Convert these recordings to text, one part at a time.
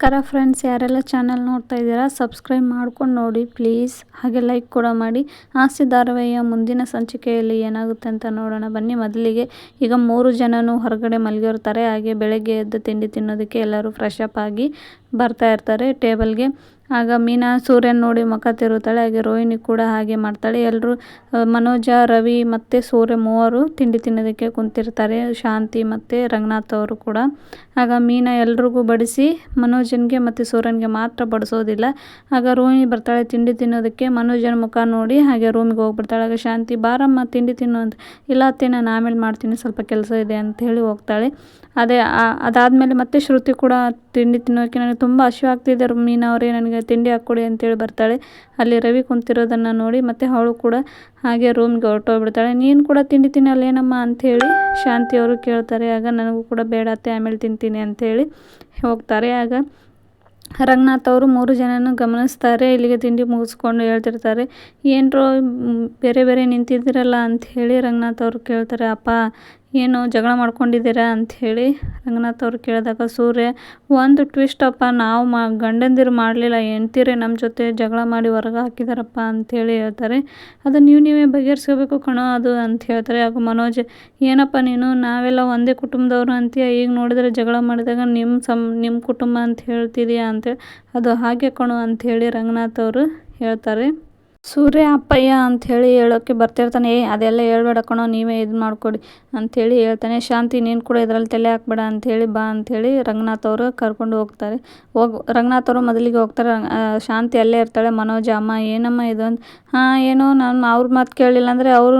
ನಮಸ್ಕಾರ ಫ್ರೆಂಡ್ಸ್ ಯಾರೆಲ್ಲ ಚಾನಲ್ ನೋಡ್ತಾ ಇದ್ದೀರಾ ಸಬ್ಸ್ಕ್ರೈಬ್ ಮಾಡ್ಕೊಂಡು ನೋಡಿ ಪ್ಲೀಸ್ ಹಾಗೆ ಲೈಕ್ ಕೂಡ ಮಾಡಿ. ಆಸ್ತಿ ಧಾರಾವಾಹಿಯ ಮುಂದಿನ ಸಂಚಿಕೆಯಲ್ಲಿ ಏನಾಗುತ್ತೆ ಅಂತ ನೋಡೋಣ. ಬನ್ನಿ, ಮೊದಲಿಗೆ ಈಗ ಮೂರು ಜನನು ಹೊರಗಡೆ ಮಲಗಿರ್ತಾರೆ. ಹಾಗೆ ಬೆಳಗ್ಗೆ ಎದ್ದು ತಿಂಡಿ ತಿನ್ನೋದಕ್ಕೆ ಎಲ್ಲರೂ ಫ್ರೆಶ್ ಅಪ್ ಆಗಿ ಬರ್ತಾ ಇರ್ತಾರೆ ಟೇಬಲ್ಗೆ. ಆಗ ಮೀನಾ ಸೂರ್ಯನ ನೋಡಿ ಮುಖ ತಿರುತ್ತಾಳೆ ಹಾಗೆ ರೋಹಿಣಿ ಕೂಡ ಹಾಗೆ ಮಾಡ್ತಾಳೆ. ಎಲ್ಲರೂ ಮನೋಜ, ರವಿ ಮತ್ತು ಸೂರ್ಯ ಮೂವರು ತಿಂಡಿ ತಿನ್ನೋದಕ್ಕೆ ಕುಂತಿರ್ತಾರೆ, ಶಾಂತಿ ಮತ್ತು ರಂಗನಾಥ್ ಅವರು ಕೂಡ. ಆಗ ಮೀನಾ ಎಲ್ರಿಗೂ ಬಡಿಸಿ ಮನೋಜನ್ಗೆ ಮತ್ತು ಸೂರ್ಯನಿಗೆ ಮಾತ್ರ ಬಡಿಸೋದಿಲ್ಲ. ಆಗ ರೋಹಿಣಿ ಬರ್ತಾಳೆ ತಿಂಡಿ ತಿನ್ನೋದಕ್ಕೆ. ಮನೋಜನ ಮುಖ ನೋಡಿ ಹಾಗೆ ರೂಮಿಗೆ ಹೋಗ್ಬಿಡ್ತಾಳೆ. ಆಗ ಶಾಂತಿ, ಬಾರಮ್ಮ, ತಿಂಡಿ ತಿನ್ನು ಅಂತ ಇಲ್ಲ ಅತ್ತೆ, ನಾನು ಆಮೇಲೆ ಮಾಡ್ತೀನಿ, ಸ್ವಲ್ಪ ಕೆಲಸ ಇದೆ ಅಂತ ಹೇಳಿ ಹೋಗ್ತಾಳೆ. ಅದೇ ಅದಾದಮೇಲೆ ಮತ್ತೆ ಶ್ರುತಿ ಕೂಡ ತಿಂಡಿ ತಿನ್ನೋಕ್ಕೆ ನನಗೆ ತುಂಬ ಹಸಿವಾಗ್ತಿದೆ. ಅವರೇ ನನಗೆ ತಿಂಡಿ ಹಾಕ್ಕೊಡಿ ಅಂತೇಳಿ ಬರ್ತಾಳೆ. ಅಲ್ಲಿ ರವಿ ಕುಂತಿರೋದನ್ನು ನೋಡಿ ಮತ್ತೆ ಅವಳು ಕೂಡ ಹಾಗೆ ರೂಮ್ಗೆ ಹೊರಟೋಗ್ಬಿಡ್ತಾಳೆ. ನೀನು ಕೂಡ ತಿಂಡಿ ತಿನ್ನಲ್ಲೇನಮ್ಮ ಅಂಥೇಳಿ ಶಾಂತಿ ಅವರು ಕೇಳ್ತಾರೆ. ಆಗ ನನಗೂ ಕೂಡ ಬೇಡ ಅತ್ತೆ, ಆಮೇಲೆ ತಿಂತೀನಿ ಅಂಥೇಳಿ ಹೋಗ್ತಾರೆ. ಆಗ ರಂಗನಾಥ್ ಅವರು ಮೂರು ಜನನೂ ಗಮನಿಸ್ತಾರೆ. ಇಲ್ಲಿಗೆ ತಿಂಡಿ ಮುಗಿಸ್ಕೊಂಡು ಹೇಳ್ತಿರ್ತಾರೆ. ಏನರೋ ಬೇರೆ ಬೇರೆ ನಿಂತಿದ್ದೀರಲ್ಲ ಅಂಥೇಳಿ ರಂಗನಾಥ್ ಅವರು ಕೇಳ್ತಾರೆ. ಅಪ್ಪ ಏನು ಜಗಳ ಮಾಡ್ಕೊಂಡಿದ್ದೀರಾ ಅಂಥೇಳಿ ರಂಗನಾಥ್ ಅವ್ರು ಕೇಳಿದಾಗ, ಸೂರ್ಯ, ಒಂದು ಟ್ವಿಸ್ಟ್ ಅಪ್ಪ, ನಾವು ಮಾ, ಗಂಡಂದಿರು ಮಾಡಲಿಲ್ಲ, ಹೆಂಡ್ತೀರಿ ನಮ್ಮ ಜೊತೆ ಜಗಳ ಮಾಡಿ ಹೊರಗೆ ಹಾಕಿದಾರಪ್ಪ ಅಂಥೇಳಿ ಹೇಳ್ತಾರೆ. ಅದು ನೀವು ನೀವೇ ಬಗೆಹರಿಸ್ಕೋಬೇಕು ಕಣೋ, ಅದು ಅಂತ ಹೇಳ್ತಾರೆ. ಆಗ ಮನೋಜ್, ಏನಪ್ಪ ನೀನು, ನಾವೆಲ್ಲ ಒಂದೇ ಕುಟುಂಬದವರು ಅಂತೀಯ? ಈಗ ನೋಡಿದರೆ ಜಗಳ ಮಾಡಿದಾಗ ನಿಮ್ಮ ಸಮ್ ನಿಮ್ಮ ಕುಟುಂಬ ಅಂತ ಹೇಳ್ತಿದೀಯಾ? ಅಂತೇಳಿ ಅದು ಹಾಗೆ ಕಣೋ ಅಂಥೇಳಿ ರಂಗನಾಥ್ ಅವರು ಹೇಳ್ತಾರೆ. ಸೂರ್ಯ ಅಪ್ಪಯ್ಯ ಅಂಥೇಳಿ ಹೇಳೋಕ್ಕೆ ಬರ್ತಿರ್ತಾನೆ, ಏ, ಅದೆಲ್ಲ ಹೇಳ್ಬೇಡ ಕಣೋ, ನೀವೇ ಇದು ಮಾಡಿಕೊಡಿ ಅಂಥೇಳಿ ಹೇಳ್ತಾನೆ. ಶಾಂತಿ, ನೀನು ಕೂಡ ಇದರಲ್ಲಿ ತಲೆ ಹಾಕ್ಬೇಡ ಅಂಥೇಳಿ ಬಾ ಅಂಥೇಳಿ ರಂಗನಾಥ್ ಅವರು ಕರ್ಕೊಂಡು ಹೋಗ್ತಾರೆ. ಹೋಗ್, ರಂಗನಾಥ್ ಅವರು ಮೊದಲಿಗೆ ಹೋಗ್ತಾರೆ. ಶಾಂತಿ ಅಲ್ಲೇ ಇರ್ತಾಳೆ. ಮನೋಜ, ಅಮ್ಮ, ಏನಮ್ಮ ಇದು ಅಂತ? ಹಾಂ, ಏನೋ ನಾನು ಅವ್ರ ಮಾತು ಕೇಳಲಿಲ್ಲ ಅಂದರೆ ಅವರು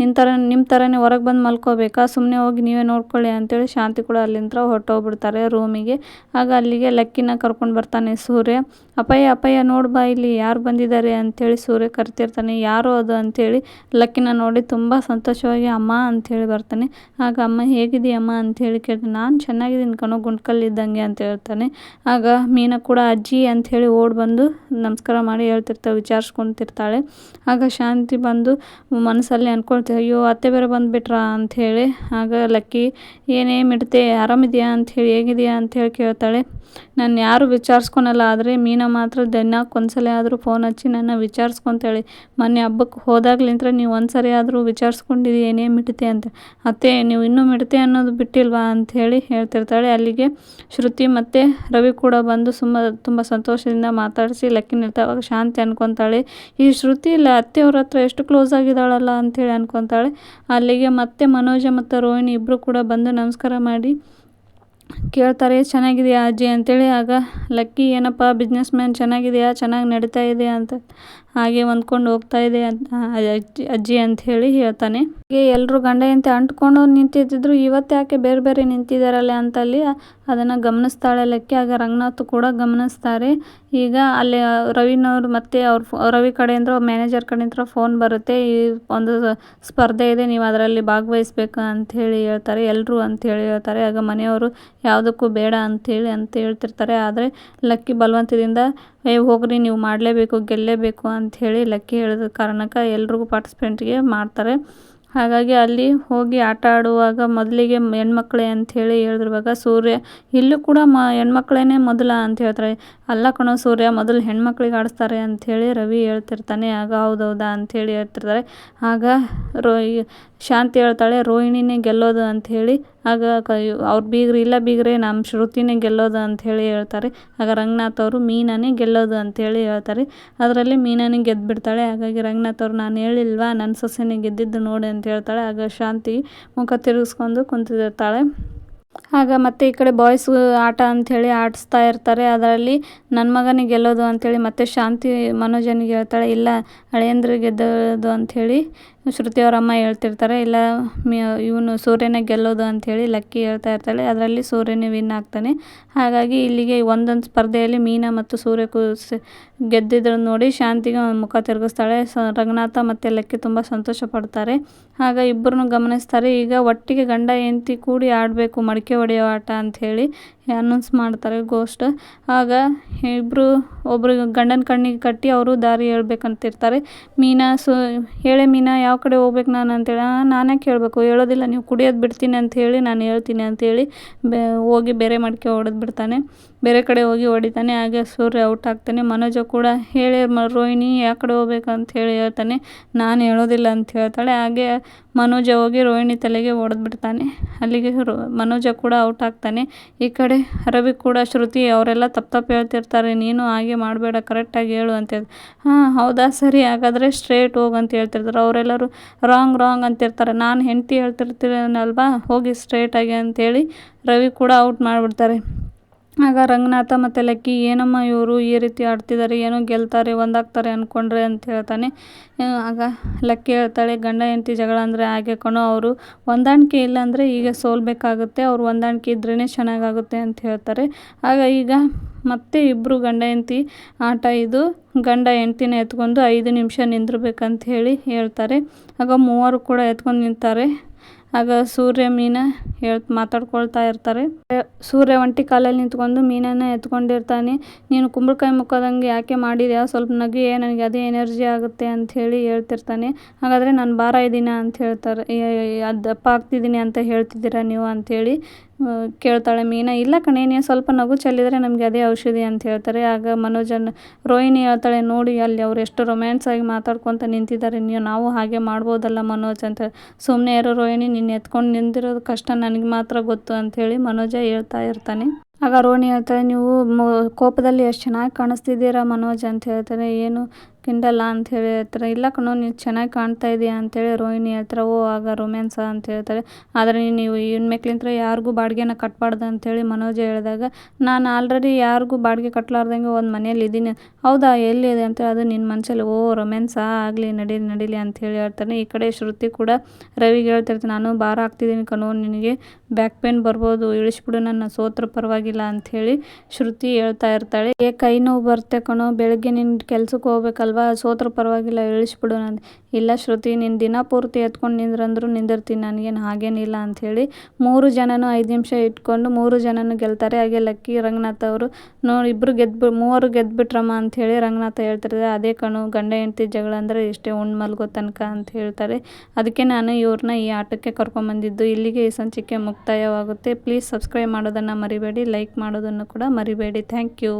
ನಿನ್ನ ಥರ ನಿಮ್ಮ ಥರನೇ ಹೊರಗೆ ಬಂದು ಮಲ್ಕೋಬೇಕಾ? ಸುಮ್ಮನೆ ಹೋಗಿ ನೀವೇ ನೋಡ್ಕೊಳ್ಳಿ ಅಂಥೇಳಿ ಶಾಂತಿ ಕೂಡ ಅಲ್ಲಿಂದ ಹೊರಟೋಗ್ಬಿಡ್ತಾರೆ ರೂಮಿಗೆ. ಆಗ ಅಲ್ಲಿಗೆ ಲಕ್ಕಿನ ಕರ್ಕೊಂಡು ಬರ್ತಾನೆ ಸೂರ್ಯ. ಅಪ್ಪಯ್ಯ ಅಪ್ಪಯ್ಯ, ನೋಡು ಬಾ ಇಲ್ಲಿ, ಯಾರು ಬಂದಿದ್ದಾರೆ? ಅಂಥೇಳಿ ಸೂರ್ಯ ಕರಿತಿರ್ತಾನೆ. ಯಾರು ಅದು ಅಂಥೇಳಿ ಲಕ್ಕಿನ ನೋಡಿ ತುಂಬ ಸಂತೋಷವಾಗಿ ಅಮ್ಮ ಅಂಥೇಳಿ ಬರ್ತಾನೆ. ಆಗ ಅಮ್ಮ ಹೇಗಿದೆಯಮ್ಮ ಅಂಥೇಳಿ ಕೇಳ್ತಾನೆ. ನಾನು ಚೆನ್ನಾಗಿದ್ದೀನಿ ಕಣೋ ಗುಂಡ್ಕಲ್ಲಿದ್ದಂಗೆ ಅಂತ ಹೇಳ್ತಾನೆ. ಆಗ ಮೀನ ಕೂಡ, ಅಜ್ಜಿ ಅಂಥೇಳಿ ಓಡಿ ಬಂದು ನಮಸ್ಕಾರ ಮಾಡಿ ಹೇಳ್ತಿರ್ತಾಳೆ ವಿಚಾರಿಸ್ಕೊತಿರ್ತಾಳೆ. ಆಗ ಶಾಂತಿ ಬಂದು ಮನಸ್ಸಲ್ಲಿ ಅಂದ್ಕೊಳ್ತೀವಿ ಅಯ್ಯೋ, ಅತ್ತೆ ಬೇರೆ ಬಂದುಬಿಟ್ರಾ? ಅಂಥೇಳಿ ಆಗ ಲಕ್ಕಿ, ಏನೇ ಮಿಡ್ತೆ, ಆರಾಮಿದೆಯಾ? ಅಂಥೇಳಿ ಹೇಗಿದೆಯಾ? ಅಂಥೇಳಿ ಕೇಳ್ತಾಳೆ. ನಾನು ಯಾರು ವಿಚಾರಿಸ್ಕೊಳಲ್ಲ ಆದರೆ ಮೀನಾ ಮಾತ್ರ ದಿನಕ್ಕೆ ಒಂದ್ಸಲ ಆದರೂ ಫೋನ್ ಹಚ್ಚಿ ನನ್ನ ವಿಚಾರಿಸ್ಕೊಂತೇಳಿ. ಮೊನ್ನೆ ಹಬ್ಬಕ್ಕೆ ಹೋದಾಗ್ಲಿಂತ್ರ ನೀವು ಒಂದು ಸರಿ ಆದರೂ ವಿಚಾರಿಸ್ಕೊಂಡಿದ್ದು ಏನೇ ಮಿಡತೆ ಅಂತ. ಅತ್ತೆ, ನೀವು ಇನ್ನೂ ಮಿಡತೆ ಅನ್ನೋದು ಬಿಟ್ಟಿಲ್ವಾ ಅಂಥೇಳಿ ಹೇಳ್ತಿರ್ತಾಳೆ. ಅಲ್ಲಿಗೆ ಶ್ರುತಿ ಮತ್ತು ರವಿ ಕೂಡ ಬಂದು ಸುಮ್ಮ ತುಂಬ ಸಂತೋಷದಿಂದ ಮಾತಾಡಿಸಿ ಲಕ್ಕಿ ನಿಲ್ತಾವಾಗ ಶಾಂತಿ ಅನ್ಕೊತಾಳೆ. ಈ ಶ್ರುತಿ ಇಲ್ಲ ಅತ್ತೆಯವ್ರ ಹತ್ರ ಎಷ್ಟು ಕ್ಲೋಸ್ ಆಗಿದ್ದಾಳಲ್ಲ ಅಂಥೇಳಿ ಅನ್ಕೊತಾಳೆ. ಅಲ್ಲಿಗೆ ಮತ್ತೆ ಮನೋಜ ಮತ್ತು ರೋಹಿಣಿ ಇಬ್ಬರು ಕೂಡ ಬಂದು ನಮಸ್ಕಾರ ಮಾಡಿ ಕೇಳ್ತಾರೆ, ಚೆನ್ನಾಗಿದೆಯಾ ಅಜ್ಜಿ? ಅಂತೇಳಿ. ಆಗ, ಲಕ್ಕಿ, ಏನಪ್ಪ ಬಿಸ್ನೆಸ್ ಮ್ಯಾನ್ ಚೆನ್ನಾಗಿದೆಯಾ? ಚೆನ್ನಾಗಿ ನಡೀತಾ ಇದೆ ಅಂತ ಹಾಗೆ ಹೊಂದ್ಕೊಂಡು ಹೋಗ್ತಾ ಇದೆ ಅಂತ ಅಜ್ಜಿ ಅಜ್ಜಿ ಅಂತ ಹೇಳಿ ಹೇಳ್ತಾನೆ. ಹೀಗೆ ಎಲ್ಲರೂ ಗಂಡ ಎಂತೆ ಅಂಟ್ಕೊಂಡು ನಿಂತಿದ್ದಿದ್ರು ಇವತ್ತು ಯಾಕೆ ಬೇರೆ ಬೇರೆ ನಿಂತಿದ್ದಾರಲ್ಲ ಅಂತಲ್ಲಿ ಅದನ್ನು ಗಮನಿಸ್ತಾಳೆ. ಲಕ್ಕಿ ಆಗ ರಂಗನಾಥ್ ಕೂಡ ಗಮನಿಸ್ತಾರೆ. ಈಗ ಅಲ್ಲಿ ರವಿನವ್ರು ಮತ್ತೆ ಅವ್ರ ರವಿ ಕಡೆಯಿಂದ ಮ್ಯಾನೇಜರ್ ಕಡೆಯಿಂದ ಫೋನ್ ಬರುತ್ತೆ. ಈ ಒಂದು ಸ್ಪರ್ಧೆ ಇದೆ, ನೀವು ಅದರಲ್ಲಿ ಭಾಗವಹಿಸ್ಬೇಕು ಅಂಥೇಳಿ ಹೇಳ್ತಾರೆ. ಎಲ್ಲರೂ ಅಂಥೇಳಿ ಹೇಳ್ತಾರೆ. ಆಗ ಮನೆಯವರು ಯಾವುದಕ್ಕೂ ಬೇಡ ಅಂಥೇಳಿ ಅಂತ ಹೇಳ್ತಿರ್ತಾರೆ. ಆದರೆ ಲಕ್ಕಿ ಬಲವಂತದಿಂದ, ಏ, ಹೋಗ್ರಿ, ನೀವು ಮಾಡಲೇಬೇಕು, ಗೆಲ್ಲೇಬೇಕು ಅಂಥೇಳಿ ಲಕ್ಕಿ ಹೇಳಿದ ಕಾರಣಕ್ಕೆ ಎಲ್ರಿಗೂ ಪಾರ್ಟಿಸಿಪೆಂಟ್ಗೆ ಮಾಡ್ತಾರೆ. ಹಾಗಾಗಿ ಅಲ್ಲಿ ಹೋಗಿ ಆಟ ಆಡುವಾಗ ಮೊದಲಿಗೆ ಹೆಣ್ಮಕ್ಳೇ ಅಂಥೇಳಿ ಹೇಳಿದ್ರುವಾಗ, ಸೂರ್ಯ, ಇಲ್ಲೂ ಕೂಡ ಮ ಹೆಣ್ಮಕ್ಳೇ ಮೊದಲ ಅಂತ ಹೇಳ್ತಾರೆ. ಅಲ್ಲ ಕಣೋ ಸೂರ್ಯ, ಮೊದಲು ಹೆಣ್ಮಕ್ಳಿಗೆ ಆಡಿಸ್ತಾರೆ ಅಂಥೇಳಿ ರವಿ ಹೇಳ್ತಿರ್ತಾನೆ. ಆಗ ಹೌದೌದಾ ಅಂಥೇಳಿ ಹೇಳ್ತಿರ್ತಾರೆ. ಆಗ ರೋ ಶಾಂತಿ ಹೇಳ್ತಾಳೆ, ರೋಹಿಣಿನೇ ಗೆಲ್ಲೋದು ಅಂಥೇಳಿ ಆಗ ಕೈ ಅವ್ರು ಬೀಗ್ರು ಇಲ್ಲ ಬೀಗ್ರೆ ನಮ್ಮ ಶ್ರುತಿನೇ ಗೆಲ್ಲೋದು ಅಂಥೇಳಿ ಹೇಳ್ತಾರೆ. ಆಗ ರಂಗನಾಥ್ ಅವರು ಮೀನಾನೇ ಗೆಲ್ಲೋದು ಅಂಥೇಳಿ ಹೇಳ್ತಾರೆ. ಅದರಲ್ಲಿ ಮೀನಾನೇ ಬಿಡ್ತಾಳೆ ಹಾಗಾಗಿ ರಂಗನಾಥ್ ಅವರು ನಾನು ಹೇಳಿಲ್ವಾ? ನನ್ನ ಸೊಸೆನೇ ಗೆದ್ದಿದ್ದು ನೋಡಿ ಅಂತ ಹೇಳ್ತಾಳೆ. ಆಗ ಶಾಂತಿ ಮುಖ ತಿರುಗಿಸ್ಕೊಂಡು ಕುಂತಿರ್ತಾಳೆ. ಆಗ ಮತ್ತೆ ಈ ಕಡೆ ಬಾಯ್ಸ್ ಆಟ ಅಂಥೇಳಿ ಆಡಿಸ್ತಾ ಇರ್ತಾರೆ. ಅದರಲ್ಲಿ ನನ್ನ ಮಗನಿಗೆ ಗೆಲ್ಲೋದು ಅಂಥೇಳಿ ಮತ್ತೆ ಶಾಂತಿ ಮನೋಜನಿಗೆ ಹೇಳ್ತಾಳೆ, ಇಲ್ಲ ಹಳೆಯಂದ್ರೆ ಗೆದ್ದೋದು ಅಂಥೇಳಿ ಶ್ರುತಿ ಅವ್ರ ಹೇಳ್ತಿರ್ತಾರೆ, ಇಲ್ಲ ಇವನು ಸೂರ್ಯನೇ ಗೆಲ್ಲೋದು ಅಂಥೇಳಿ ಲಕ್ಕಿ ಹೇಳ್ತಾ ಇರ್ತಾಳೆ, ಅದರಲ್ಲಿ ಸೂರ್ಯನೇ ವಿನ್ ಆಗ್ತಾನೆ. ಹಾಗಾಗಿ ಇಲ್ಲಿಗೆ ಒಂದೊಂದು ಸ್ಪರ್ಧೆಯಲ್ಲಿ ಮೀನಾ ಮತ್ತು ಸೂರ್ಯ ಕು ಗೆದ್ದಿದ್ರು ನೋಡಿ ಶಾಂತಿಗೆ ಮುಖ ತಿರುಗಿಸ್ತಾಳೆ. ಸ, ರಂಗನಾಥ ಮತ್ತು ಲಕ್ಕಿ ತುಂಬ ಸಂತೋಷ ಪಡ್ತಾರೆ. ಆಗ ಇಬ್ಬರನ್ನು ಗಮನಿಸ್ತಾರೆ, ಈಗ ಒಟ್ಟಿಗೆ ಗಂಡ, ಹೆಂಡತಿ ಕೂಡಿ ಆಡಬೇಕು, ಮಡಿಕೆ ಹೊಡೆಯೋ ಆಟ ಅಂಥೇಳಿ ಅನೌನ್ಸ್ ಮಾಡ್ತಾರೆ ಗೋಸ್ಟ್ ಆಗ ಇಬ್ಬರು ಒಬ್ಬರು ಗಂಡನ ಕಣ್ಣಿಗೆ ಕಟ್ಟಿ ಅವರು ದಾರಿ ಹೇಳ್ಬೇಕಂತಿರ್ತಾರೆ. ಮೀನಾ ಸು, ಹೇಳೆ ಮೀನಾ, ಯಾವ ಕಡೆ ಹೋಗ್ಬೇಕು ನಾನು ಅಂತೇಳಿ ನಾನೇ ಕೇಳಬೇಕು, ಹೇಳೋದಿಲ್ಲ, ನೀವು ಕುಡಿಯೋದು ಬಿಡ್ತೀನಿ ಅಂತ ಹೇಳಿ ನಾನು ಹೇಳ್ತೀನಿ ಅಂಥೇಳಿ ಬೇ, ಹೋಗಿ ಬೇರೆ ಮಡಿಕೆ ಹೊಡೆದು ಬಿಡ್ತಾನೆ. ಬೇರೆ ಕಡೆ ಹೋಗಿ ಹೊಡಿತಾನೆ, ಹಾಗೆ ಸೂರ್ಯ ಔಟ್ ಆಗ್ತಾನೆ. ಮನೋಜ ಕೂಡ ಹೇಳಿ ರೋಹಿಣಿ ಯಾವ ಕಡೆ ಹೋಗ್ಬೇಕು ಅಂತ ಹೇಳಿ ಹೇಳ್ತಾನೆ. ನಾನು ಹೇಳೋದಿಲ್ಲ ಅಂತ ಹೇಳ್ತಾಳೆ. ಹಾಗೆ ಮನೋಜ ಹೋಗಿ ರೋಹಿಣಿ ತಲೆಗೆ ಹೊಡೆದ್ಬಿಡ್ತಾನೆ ಅಲ್ಲಿಗೆ ರೋ, ಮನೋಜ ಕೂಡ ಔಟ್ ಆಗ್ತಾನೆ. ಈ ಕಡೆ ರವಿ ಕೂಡ, ಶ್ರುತಿ ಅವರೆಲ್ಲ ತಪ್ಪು ತಪ್ಪು ಹೇಳ್ತಿರ್ತಾರೆ. ನೀನು ಹಾಗೆ ಮಾಡಬೇಡ, ಕರೆಕ್ಟಾಗಿ ಹೇಳು ಅಂತೇಳಿ ಹಾಂ, ಹೌದಾ? ಸರಿ, ಹಾಗಾದರೆ ಸ್ಟ್ರೇಟ್ ಹೋಗು ಅಂತ ಹೇಳ್ತಿರ್ತಾರೆ. ಅವರೆಲ್ಲರೂ ರಾಂಗ್ ರಾಂಗ್ ಅಂತಿರ್ತಾರೆ. ನಾನು ಹೆಂಡತಿ ಹೇಳ್ತಿರ್ತೀನಲ್ವಾ? ಹೋಗಿ ಸ್ಟ್ರೇಟಾಗಿ ಅಂಥೇಳಿ ರವಿ ಕೂಡ ಔಟ್ ಮಾಡಿಬಿಡ್ತಾರೆ. ಆಗ ರಂಗನಾಥ ಮತ್ತು ಲಕ್ಕಿ, ಏನಮ್ಮ ಇವರು ಈ ರೀತಿ ಆಡ್ತಿದ್ದಾರೆ ಏನೋ ಗೆಲ್ತಾರೆ, ಒಂದಾಗ್ತಾರೆ ಅಂದ್ಕೊಂಡ್ರೆ ಅಂತ ಹೇಳ್ತಾನೆ. ಆಗ ಲಕ್ಕಿ ಹೇಳ್ತಾಳೆ, ಗಂಡ ಹೆಂಡತಿ ಜಗಳ ಅಂದರೆ ಹಾಗೆ ಕಣೋ, ಅವರು ಹೊಂದಾಣಿಕೆ ಇಲ್ಲ ಅಂದರೆ ಈಗ ಸೋಲ್ಬೇಕಾಗುತ್ತೆ. ಅವ್ರು ಹೊಂದಾಣಿಕೆ ಇದ್ರೇ ಚೆನ್ನಾಗಾಗುತ್ತೆ ಅಂತ ಹೇಳ್ತಾರೆ. ಆಗ ಈಗ ಮತ್ತೆ ಇಬ್ಬರು ಗಂಡ ಹೆಂಡ್ತಿ, ಆಟ ಇದು. ಗಂಡ ಹೆಂಡ್ತಿನ ಎತ್ಕೊಂಡು ಐದು ನಿಮಿಷ ನಿಂದಿರ್ಬೇಕಂತ ಹೇಳಿ ಹೇಳ್ತಾರೆ. ಆಗ ಮೂವರು ಕೂಡ ಎತ್ಕೊಂಡು ನಿಂತಾರೆ. ಆಗ ಸೂರ್ಯ ಮೀನ ಹೇಳ್ ಮಾತಾಡ್ಕೊಳ್ತಾ ಇರ್ತಾರೆ. ಸೂರ್ಯ ಒಂಟಿ ಕಾಲಲ್ಲಿ ನಿಂತ್ಕೊಂಡು ಮೀನನ್ನ ಎತ್ಕೊಂಡಿರ್ತಾನೆ. ನೀನು ಕುಂಬಳಕಾಯಿ ಮುಕ್ಕೋದಂಗೆ ಯಾಕೆ ಮಾಡಿದ್ಯಾ? ಸ್ವಲ್ಪ ನಗು ನನಗೆ ಅದೇ ಎನರ್ಜಿ ಆಗುತ್ತೆ ಅಂತ ಹೇಳಿ ಹೇಳ್ತಿರ್ತಾನೆ. ಹಾಗಾದರೆ ನಾನು ಭಾರ ಇದ್ದೀನ ಅಂತ ಹೇಳ್ತಾರೆ. ದಪ್ಪ ಆಗ್ತಿದ್ದೀನಿ ಅಂತ ಹೇಳ್ತಿದ್ದೀರಾ ನೀವು ಅಂಥೇಳಿ ಕೇಳ್ತಾಳೆ ಮೀನ. ಇಲ್ಲ ಕಣೆ ನೀ ಸ್ವಲ್ಪ ನಗು ಚೆಲ್ಲಿದರೆ ನಮಗೆ ಅದೇ ಔಷಧಿ ಅಂತ ಹೇಳ್ತಾರೆ. ಆಗ ಮನೋಜನ್, ರೋಹಿಣಿ ಹೇಳ್ತಾಳೆ, ನೋಡಿ, ಅಲ್ಲಿ ಅವ್ರು ಎಷ್ಟು ರೊಮ್ಯಾನ್ಸ್ ಆಗಿ ಮಾತಾಡ್ಕೊತ ನಿಂತಿದ್ದಾರೆ. ನೀವು, ನಾವು ಹಾಗೆ ಮಾಡ್ಬೋದಲ್ಲ ಮನೋಜ್ ಅಂತ ಸುಮ್ಮನೆ ಇರೋ ರೋಹಿಣಿ ನಿನ್ನ ಎತ್ಕೊಂಡು ನಿಂದಿರೋದು ಕಷ್ಟ ನನಗೆ ಮಾತ್ರ ಗೊತ್ತು ಅಂಥೇಳಿ ಮನೋಜ ಹೇಳ್ತಾ ಇರ್ತಾನೆ. ಆಗ ರೋಣಿ ಹೇಳ್ತಾಳೆ, ನೀವು ಕೋಪದಲ್ಲಿ ಎಷ್ಟು ಚೆನ್ನಾಗಿ ಕಾಣಿಸ್ತಿದ್ದೀರಾ ಮನೋಜ್? ಅಂತ ಹೇಳ್ತಾರೆ ಏನು ಕಿಂಡಲ್ಲ ಅಂತ ಹೇಳಿ ಹೇಳ್ತಾರೆ. ಇಲ್ಲ ಕಣೋ ನೀನು ಚೆನ್ನಾಗಿ ಕಾಣ್ತಾ ಇದೆಯಾ ಅಂತೇಳಿ ರೋಹಿಣಿ ಹೇಳ್ತಾರೆ. ಓ, ಆಗ ರೊಮ್ಯಾನ್ಸ ಅಂತ ಹೇಳ್ತಾರೆ. ಆದರೆ ನೀವು ಇನ್ಮೇಕ್ಲಿಂತ್ರ ಯಾರಿಗೂ ಬಾಡಿಗೆನ ಕಟ್ಬಾರ್ದು ಅಂತೇಳಿ ಮನೋಜ ಹೇಳಿದಾಗ, ನಾನು ಆಲ್ರೆಡಿ ಯಾರಿಗೂ ಬಾಡಿಗೆ ಕಟ್ಟಲಾರ್ದಂಗೆ ಒಂದು ಮನೇಲಿ ಇದ್ದೀನಿ. ಹೌದಾ, ಎಲ್ಲಿದೆ ಅಂತೇಳಿ ಅದು ನಿನ್ನ ಮನಸ್ಸಲ್ಲಿ ಓ ರೊಮ್ಯಾನ್ಸ ಆಗಲಿ, ನಡೀಲಿ ನಡೀಲಿ ಅಂತ ಹೇಳಿ ಹೇಳ್ತಾನೆ. ಈ ಕಡೆ ಶ್ರುತಿ ಕೂಡ ರವಿಗೆ ಹೇಳ್ತಿರ್ತೀನಿ, ನಾನು ಭಾರ ಹಾಕ್ತಿದ್ದೀನಿ ಕಣೋ, ನಿನಗೆ ಬ್ಯಾಕ್ ಪೇನ್ ಬರ್ಬೋದು, ಇಳಿಸ್ಬಿಡು ನನ್ನ ಸೋತ್ರ ಪರವಾಗಿಲ್ಲ ಅಂಥೇಳಿ ಶ್ರುತಿ ಹೇಳ್ತಾ ಇರ್ತಾಳೆ. ಏ, ಕೈ ನೋವು ಬರುತ್ತೆ ಕಣೋ, ಬೆಳಗ್ಗೆ ನಿನ್ನ ಕೆಲ್ಸಕ್ಕೆ ಹೋಗ್ಬೇಕಲ್ವಾ? ಸೋತ್ರ ಪರವಾಗಿಲ್ಲ, ಇಳಿಸ್ಬಿಡು ನಾನು ಇಲ್ಲ ಶ್ರುತಿ, ನೀನು ದಿನ ಪೂರ್ತಿ ಎತ್ಕೊಂಡು ನಿಂದ್ರಂದ್ರೂ ನಿಂದಿರ್ತೀನಿ, ನನಗೇನು ಹಾಗೇನಿಲ್ಲ ಅಂಥೇಳಿ ಮೂರು ಜನನೂ ಐದು ನಿಮಿಷ ಇಟ್ಕೊಂಡು ಮೂರು ಜನನೂ ಗೆಲ್ತಾರೆ. ಹಾಗೆ ಲಕ್ಕಿ, ರಂಗನಾಥ್ ಅವರು. ನೋಡಿ ಇಬ್ಬರು ಗೆದ್ದು ಮೂವರು ಗೆದ್ದುಬಿಟ್ರಮ್ಮ ಅಂಥೇಳಿ ರಂಗನಾಥ ಹೇಳ್ತಿರ್ತಾರೆ. ಅದೇ ಕಣು, ಗಂಡ, ಹೆಂಡ್ತಿ ಜಗಳ ಅಂದರೆ ಇಷ್ಟೇ ಉಂಡು ಮಲ್ಗೋ ತನಕ ಅಂತ ಹೇಳ್ತಾರೆ. ಅದಕ್ಕೆ ನಾನು ಇವ್ರನ್ನ ಈ ಆಟಕ್ಕೆ ಕರ್ಕೊಂಬಂದಿದ್ದು. ಇಲ್ಲಿಗೆ ಈ ಸಂಚಿಕೆ ಮುಕ್ತಾಯವಾಗುತ್ತೆ. ಪ್ಲೀಸ್ ಸಬ್ಸ್ಕ್ರೈಬ್ ಮಾಡೋದನ್ನು ಮರಿಬೇಡಿ, ಲೈಕ್ ಮಾಡೋದನ್ನು ಕೂಡ ಮರಿಬೇಡಿ. Thank you.